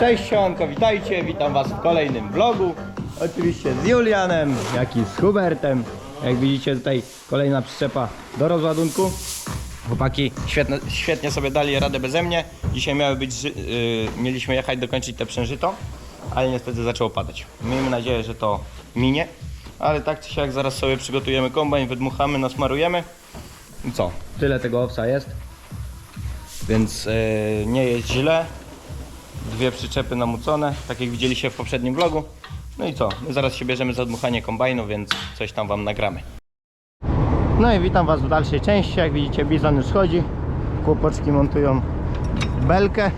Cześć siemanko, witajcie, witam was w kolejnym vlogu. Oczywiście z Julianem, jak i z Hubertem. Jak widzicie tutaj kolejna przyczepa do rozładunku. Chłopaki świetne, świetnie sobie dali radę beze mnie. Dzisiaj miały być, yy, mieliśmy jechać dokończyć te przężyto, ale niestety zaczęło padać. Miejmy nadzieję, że to minie. Ale tak czy siak zaraz sobie przygotujemy kombajn, wydmuchamy, nasmarujemy. I co? Tyle tego owsa jest. Więc yy, nie jest źle dwie przyczepy namucone, tak jak widzieliście w poprzednim vlogu. No i co? My zaraz się bierzemy za dmuchanie kombajnu, więc coś tam wam nagramy. No i witam was w dalszej części. Jak widzicie, bizon już chodzi. Chłopoczki montują belkę.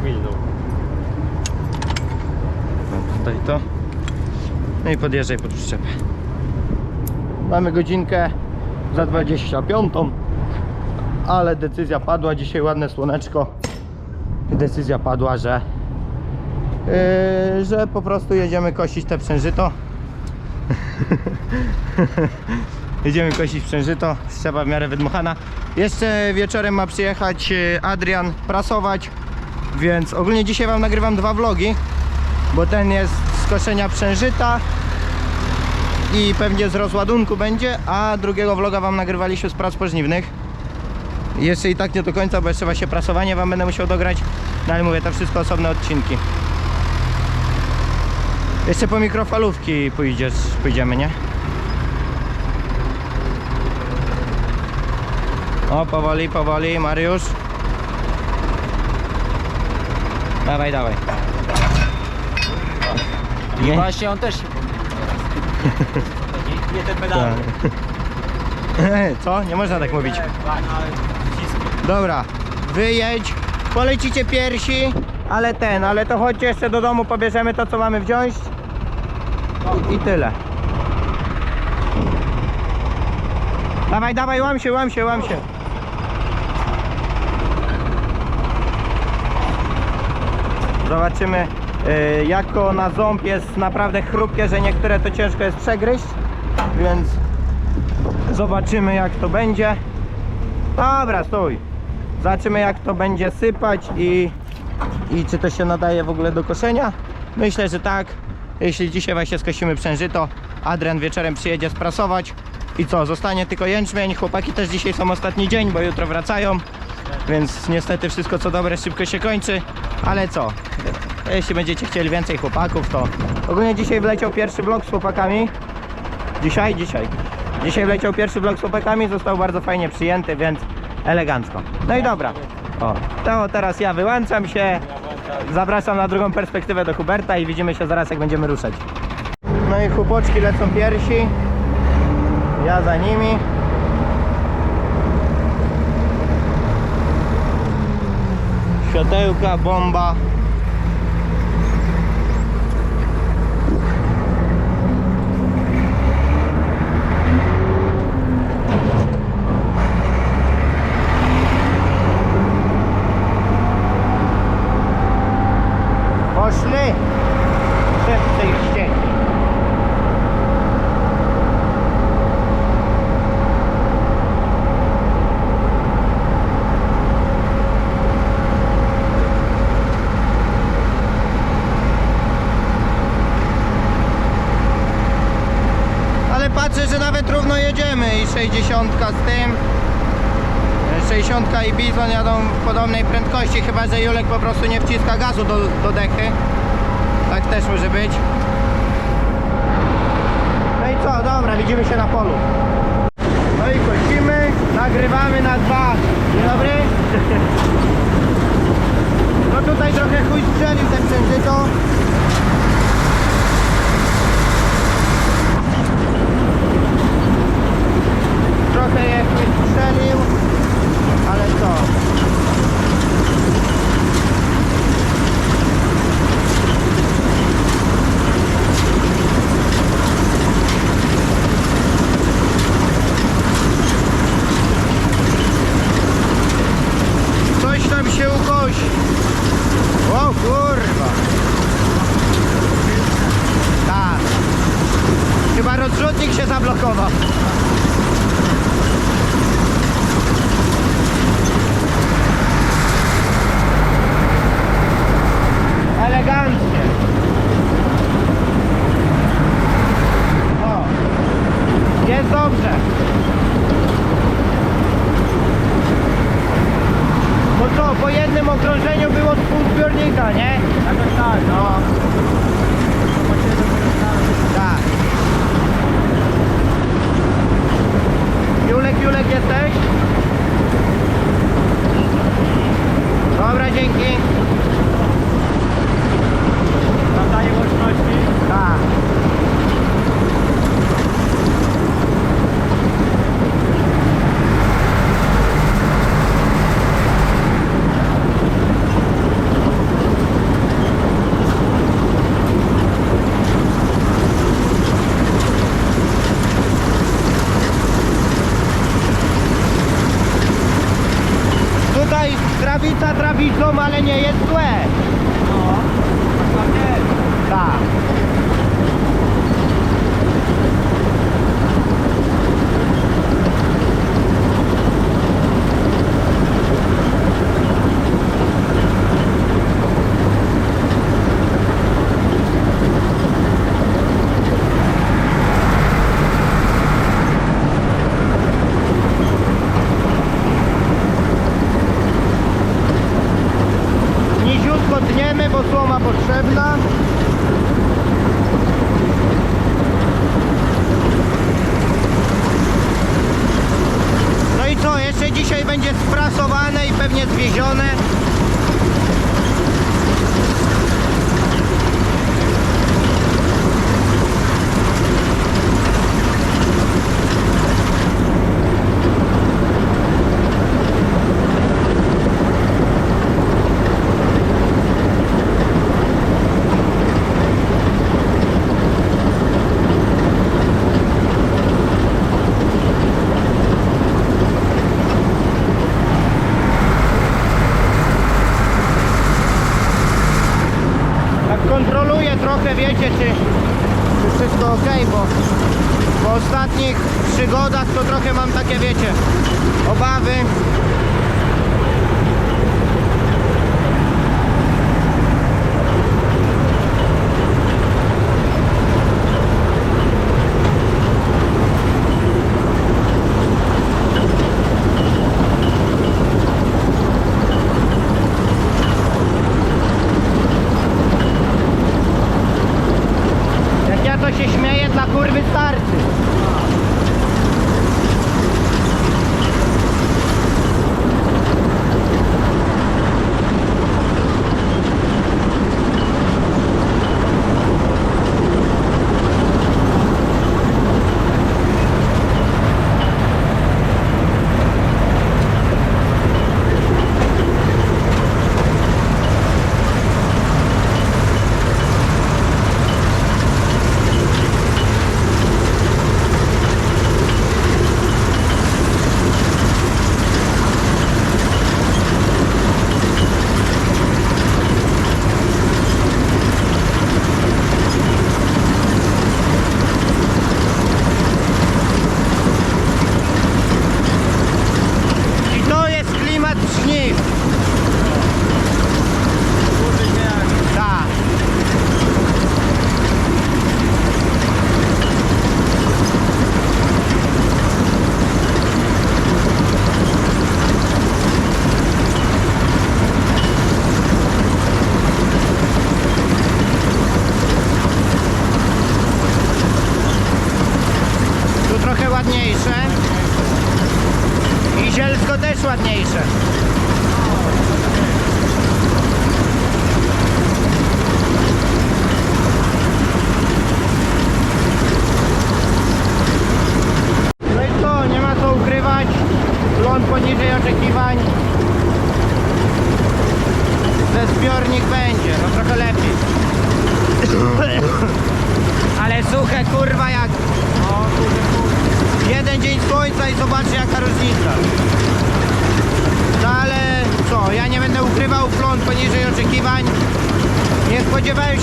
Umilną. No, Tutaj to. No i podjeżdżaj pod przyczepę. Mamy godzinkę za 25. Ale decyzja padła, dzisiaj ładne słoneczko. Decyzja padła, że yy, że po prostu jedziemy kosić te przężyto. jedziemy kosić przężyto, trzeba w miarę wydmuchana. Jeszcze wieczorem ma przyjechać yy, Adrian prasować, więc ogólnie dzisiaj wam nagrywam dwa vlogi, bo ten jest z koszenia przężyta i pewnie z rozładunku będzie, a drugiego vloga wam nagrywaliśmy z prac pożniwnych. Jeszcze i tak nie do końca, bo jeszcze właśnie prasowanie wam będę musiał dograć. No ale mówię, to wszystko osobne odcinki. Jeszcze po mikrofalówki pójdziesz, pójdziemy, nie? O, powoli, powoli, Mariusz. Dawaj, dawaj. I właśnie on też się nie, ten pedał. Co? Nie można tak mówić. Dobra, wyjedź, polecicie piersi, ale ten, ale to chodźcie jeszcze do domu, pobierzemy to co mamy wziąć i, tyle. Dawaj, dawaj, łam się, łam się, łam się. Zobaczymy, yy, jako na ząb jest naprawdę chrupkie, że niektóre to ciężko jest przegryźć, więc Zobaczymy jak to będzie. Dobra, stój. Zobaczymy jak to będzie sypać i, i czy to się nadaje w ogóle do koszenia. Myślę, że tak. Jeśli dzisiaj właśnie skosimy przężyto, Adrian wieczorem przyjedzie sprasować. I co, zostanie tylko jęczmień. Chłopaki też dzisiaj są ostatni dzień, bo jutro wracają. Więc niestety wszystko co dobre szybko się kończy. Ale co, jeśli będziecie chcieli więcej chłopaków, to ogólnie dzisiaj wleciał pierwszy vlog z chłopakami. Dzisiaj? Dzisiaj. Dzisiaj wleciał pierwszy vlog z chłopakami, został bardzo fajnie przyjęty, więc elegancko. No i dobra. O, to teraz ja wyłączam się. Zapraszam na drugą perspektywę do Huberta i widzimy się zaraz jak będziemy ruszać. No i chłopoczki lecą piersi. Ja za nimi. Światełka, bomba. Poszli! Szybcy i wściekli. Ale patrzę, że nawet równo jedziemy i 60 z tym 60 i Bizon jadą w podobnej prędkości, chyba że Julek po prostu nie wciska gazu do, do dechy. Tak też może być. No i co, dobra, widzimy się na polu. No i kosimy, nagrywamy na dwa. Dzień dobry. No tutaj trochę chuj strzelił ten przężyto. Trochę je chuj strzelił. Ale co? Coś tam się ukosi. O kurwa. Tak. Chyba rozrzutnik się zablokował. okrążeniu było z pół zbiornika, nie? Jakoś tak, no. Tak. Julek, Julek jesteś? Dobra, dzięki. Sprawdzanie łączności. Tak. Tutaj trawica trawicą, ale nie jest złe. No. Tak jest. Tak. Niziutko tniemy, bo słoma potrzebna. No i co, jeszcze dzisiaj będzie sprasowane i pewnie zwiezione. Tak kontroluję trochę, wiecie, czy, wszystko ok, bo po ostatnich przygodach to trochę mam takie, wiecie, obawy.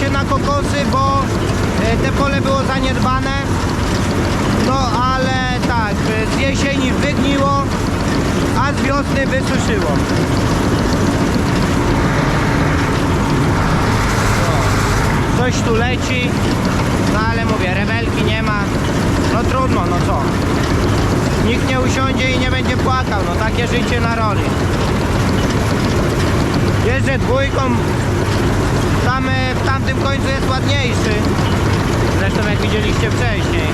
Się na kokosy, bo e, te pole było zaniedbane. No ale tak, e, z jesieni wygniło, a z wiosny wysuszyło. Coś tu leci, no ale mówię, rebelki nie ma. No trudno, no co. Nikt nie usiądzie i nie będzie płakał, no takie życie na roli. Jeżdżę dwójką. W tamtym końcu jest ładniejszy. Zresztą jak widzieliście wcześniej.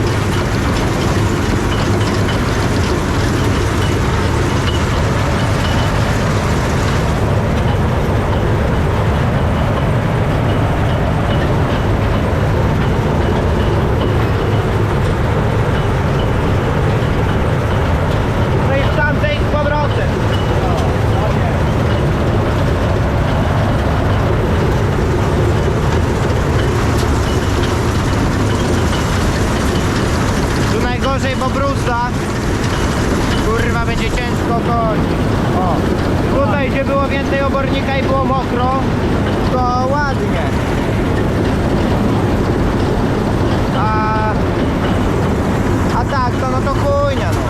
No i w tamtej z powrotem. Tu najgorzej, bo bruzda. Kurwa, będzie ciężko chodzić. O, tutaj gdzie było więcej obornika i było mokro, to ładnie. A, a tak, to no to chujnia no.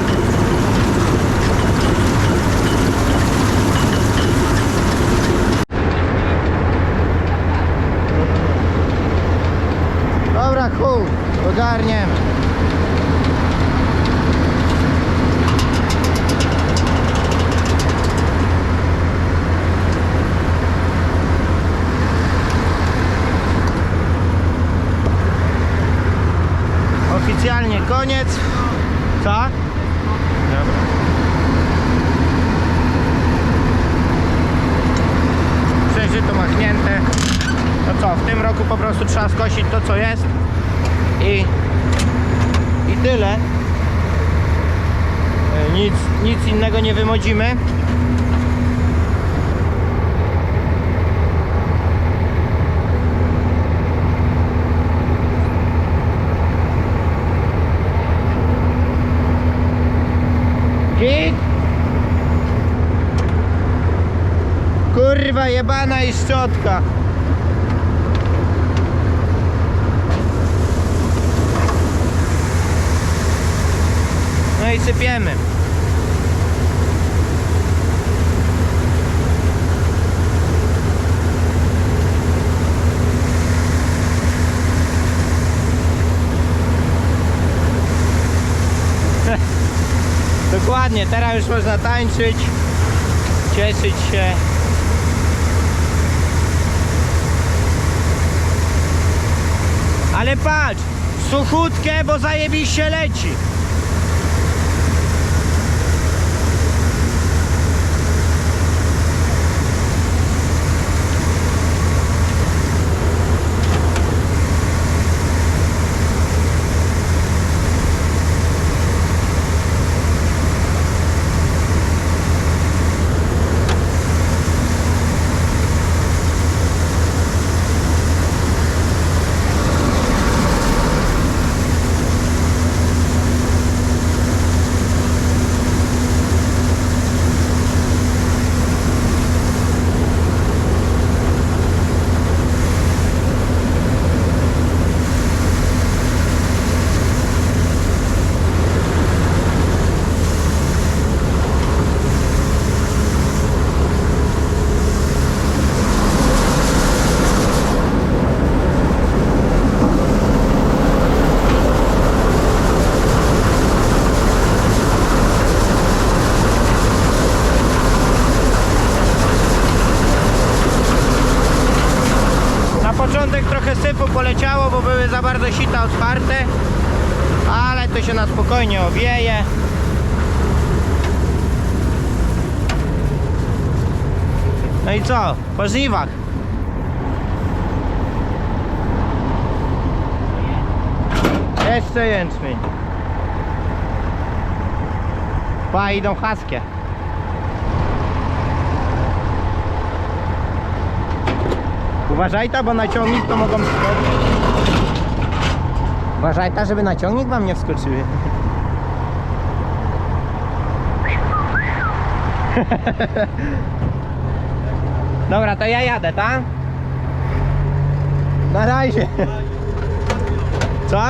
Dobra, chuj, ogarniemy. Oficjalnie koniec. Co? Dobra. Przeżyto machnięte. No co, w tym roku po prostu trzeba skosić to co jest i, i tyle. E, Nic, nic innego nie wymodzimy. Jebana i szczotka. No i sypiemy. Dokładnie, teraz już można tańczyć, cieszyć się. Ale patrz, suchutkie, bo zajebiście leci. Na początek trochę sypu poleciało, bo były za otwarte, ale to się na spokojnie owieje. No i co? Po żniwach. Jeszcze jęczmień. Pa, idą haskie. Uważaj ta, bo na ciągnik to mogą wskoczyć. Uważaj ta, żeby na ciągnik wam nie wskoczyły. Dobra, to ja jadę, tak? Na razie. Co?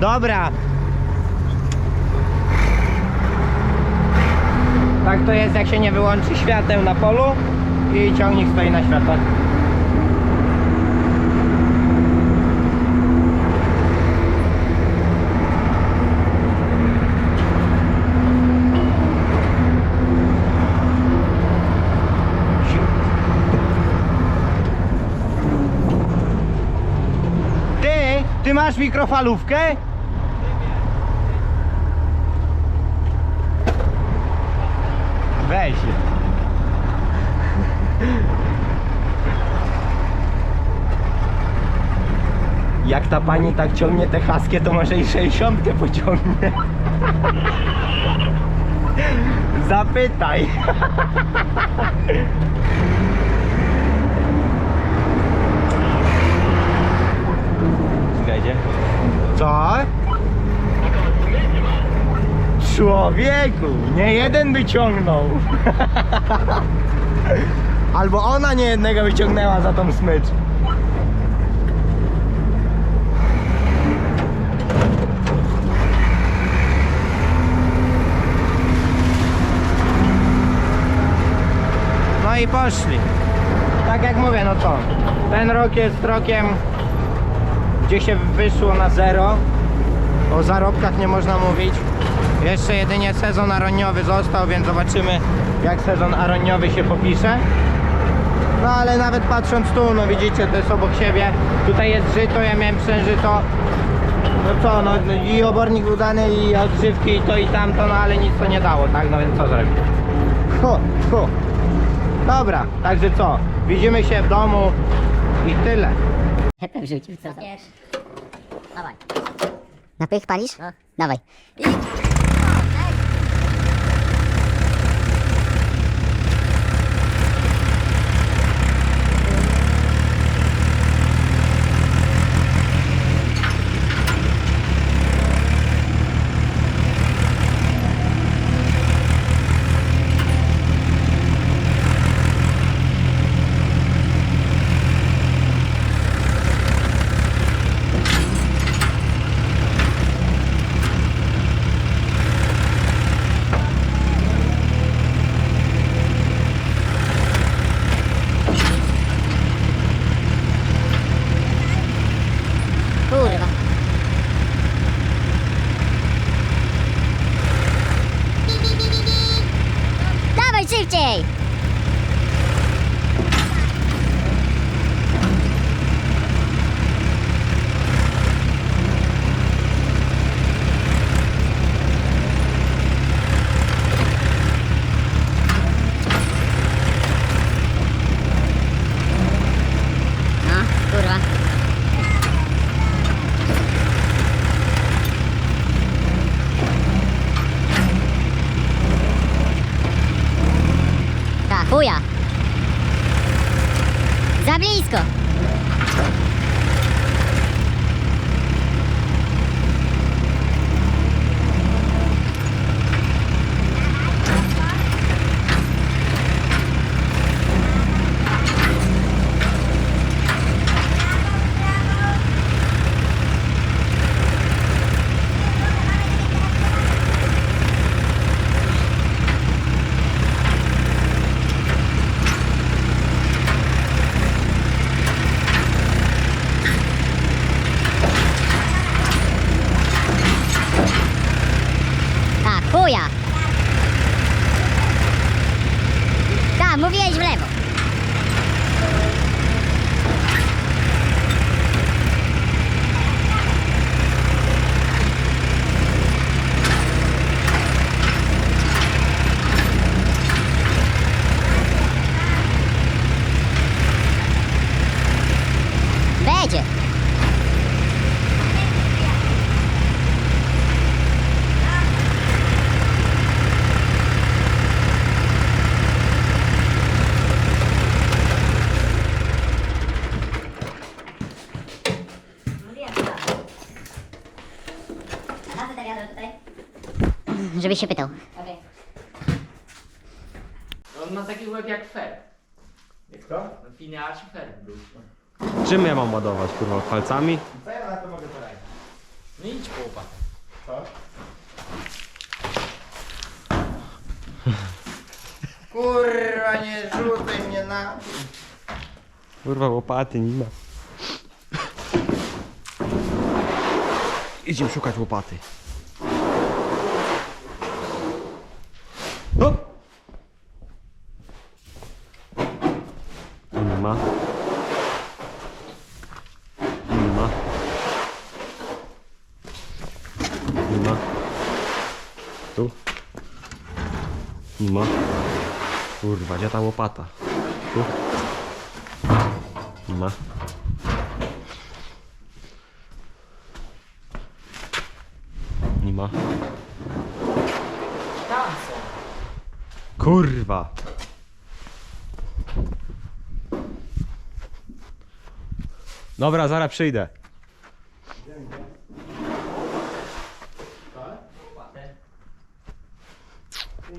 Dobra. Tak to jest, jak się nie wyłączy świateł na polu i ciągnik stoi na światłach. Masz mikrofalówkę? Weź. Jak ta pani tak ciągnie te haskie, to może i 60 pociągnie. Zapytaj. Czekajcie. Co? Człowieku, nie jeden wyciągnął. Albo ona nie jednego wyciągnęła za tą smycz. No i poszli. Tak jak mówię, no to ten rok jest rokiem, gdzie się wyszło na zero. O zarobkach nie można mówić. Jeszcze jedynie sezon aroniowy został, więc zobaczymy jak sezon aroniowy się popisze. No ale nawet patrząc tu, no widzicie, to jest obok siebie. Tutaj jest żyto, ja miałem przężyto. No co, no i obornik był dany, i odżywki, i to i tamto, no ale nic to nie dało, tak? No więc co zrobić? Hu, hu. Dobra, także co? Widzimy się w domu i tyle. Hepę wrzucił, co? Dawaj. Na pych palisz? No. Dawaj. I... Żebyś się pytał. On ma taki łeb jak Fer. Jak to? No Phineas Fer był. Czym ja mam ładować, kurwa? Palcami? Co ja na to mogę poradzić? No idź po łopatę. Co? Kurwa, nie rzucaj mnie na... Kurwa, łopaty nie ma. Idziemy szukać łopaty. Hop! Nie ma. Nie ma. Nie ma. Kurwa, gdzie ta łopata? Tu? Ma. Nie ma. Kurwa! Dobra, zaraz przyjdę.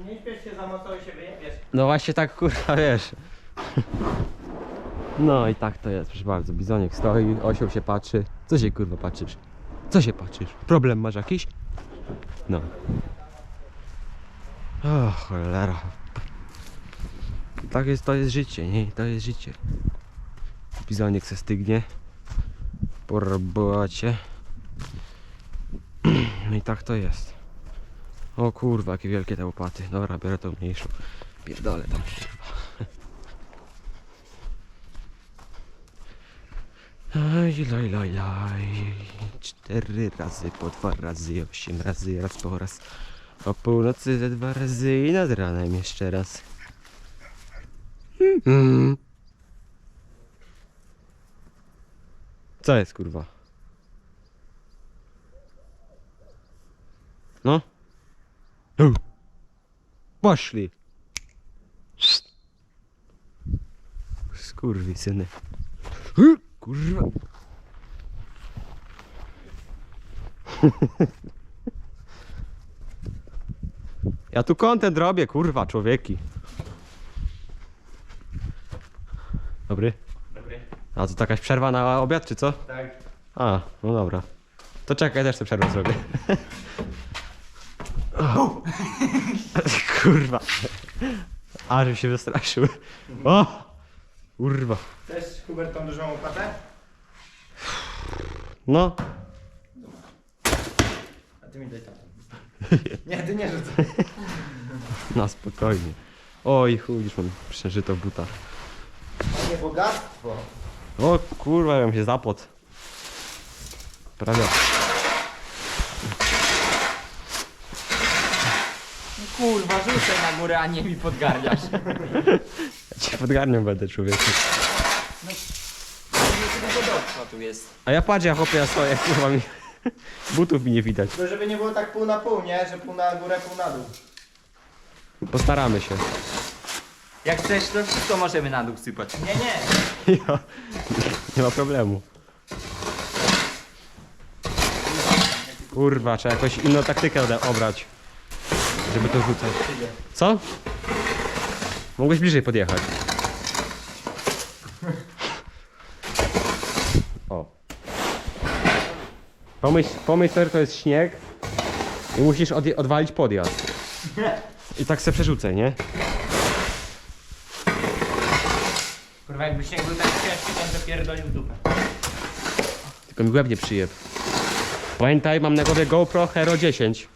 Nie śpiesz się za mocno i się wyjebiesz. No właśnie tak kurwa wiesz. No i tak to jest, proszę bardzo. Bizoniek stoi, osioł się patrzy. Co się kurwa patrzysz? Co się patrzysz? Problem masz jakiś? No. O cholera. Tak jest, to jest życie, nie? To jest życie. Bizoniek se stygnie. Po. No i tak to jest. O kurwa, jakie wielkie te łopaty. Dobra, biorę tą mniejszą. Pierdolę tam. Aj, laj, laj, laj. Cztery razy, po dwa razy, osiem razy, raz po raz. O północy ze dwa razy i nad ranem jeszcze raz. Mm. Co jest kurwa? No? Poszli. Skurwi syny. Kurwa. Ja tu kontent robię, kurwa, człowieki. Dobry. Dobry. A to jakaś przerwa na obiad, czy co? Tak. A, no dobra. To czekaj, też tę przerwę zrobię. Kurwa. A, że się wystraszył. O! Kurwa. Chcesz Hubert tą dużą łopatę? No. A ty mi daj tam. Nie, ty nie rzucaj. Na spokojnie. Oj, chuj, już mam przeżyto w butach. Bogactwo. O kurwa, ja się zapot. Prawda. No kurwa, rzucaj na górę, a nie mi podgarniasz. Ja cię podgarniam będę, człowieku. Podobno tu jest. A ja patrzę, ja chłopie, ja stoję, kurwa mi... Butów mi nie widać. Tylko żeby nie było tak pół na pół, nie? Że pół na górę, pół na dół. Postaramy się. Jak chcesz, to wszystko możemy na dół sypać. Nie, nie. Ja, nie ma problemu. Kurwa, trzeba jakąś inną taktykę ode- obrać. Żeby to rzucać. Co? Mogłeś bliżej podjechać. O. Pomyśl, pomyśl sobie, że to jest śnieg i musisz odje- odwalić podjazd. I tak se przerzucę, nie? Kurwa, jakby śnieg był tak ciężki, to bym dupę. Tylko mi łeb nie przyjeb. Pamiętaj, mam na głowie GoPro Hero 10.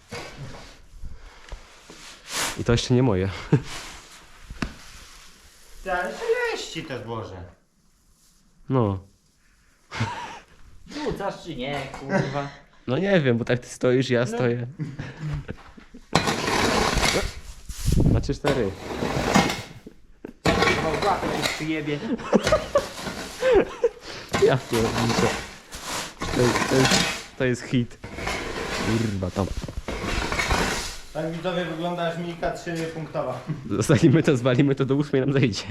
I to jeszcze nie moje. Ale się te zboże. No. Rzucasz czy nie, kurwa. No nie wiem, bo tak ty stoisz, ja stoję. Na 3-4. Kurwa, łapę ci przyjebie. Ja pierniczę. To, jest- to, jest, to jest hit. Kurwa tam. Tak widzowie wygląda aż Milka 3 punktowa. Zostawimy to, zwalimy to do ósmej nam zejdzie.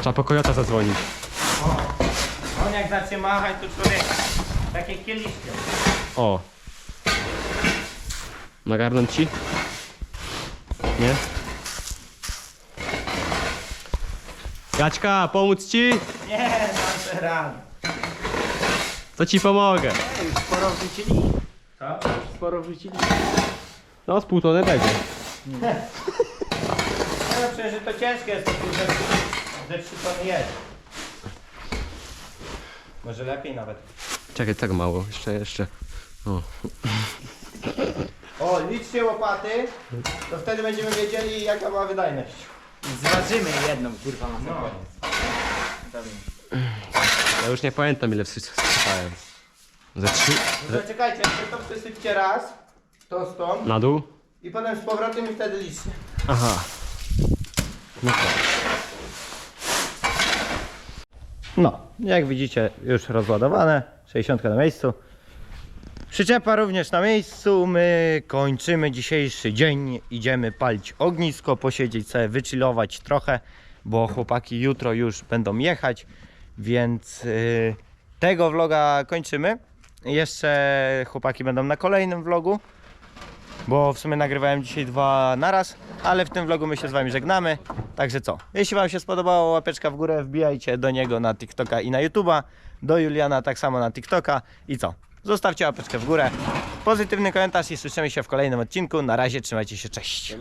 Trzeba po kojota zadzwonić. On jak zacznie machać, to człowiek takie kieliszki. O. Nagarnąć ci? Nie? Jaćka, pomóc ci? Nie, mam te ran. To ci pomogę. Ej, już sporo wrzucili. Co? Sporo wrzucili. No, z pół tony będzie. No przecież to ciężkie jest, to tu ze, 3 tony jest. Może lepiej nawet. Czekaj, tak mało. Jeszcze, jeszcze. O. O, liczcie łopaty, to wtedy będziemy wiedzieli jaka ma wydajność. Zważymy jedną, kurwa, na sam No. koniec. Ja już nie pamiętam ile wsypałem. Ze trzy? No to czekajcie, jeszcze to przysypcie raz, to stąd Na dół? I potem z powrotem i wtedy licznie. Aha. No tak. No, jak widzicie, już rozładowane. 60 na miejscu. Przyczepa również na miejscu. My kończymy dzisiejszy dzień. Idziemy palić ognisko, posiedzieć sobie, wychillować trochę, bo chłopaki jutro już będą jechać, więc y, tego vloga kończymy. Jeszcze chłopaki będą na kolejnym vlogu, bo w sumie nagrywałem dzisiaj dwa naraz, ale w tym vlogu my się z wami żegnamy. Także co? Jeśli wam się spodobało, łapeczka w górę, wbijajcie do niego na TikToka i na YouTube'a, do Juliana tak samo na TikToka i co? Zostawcie łapeczkę w górę, pozytywny komentarz i słyszymy się w kolejnym odcinku. Na razie trzymajcie się, cześć.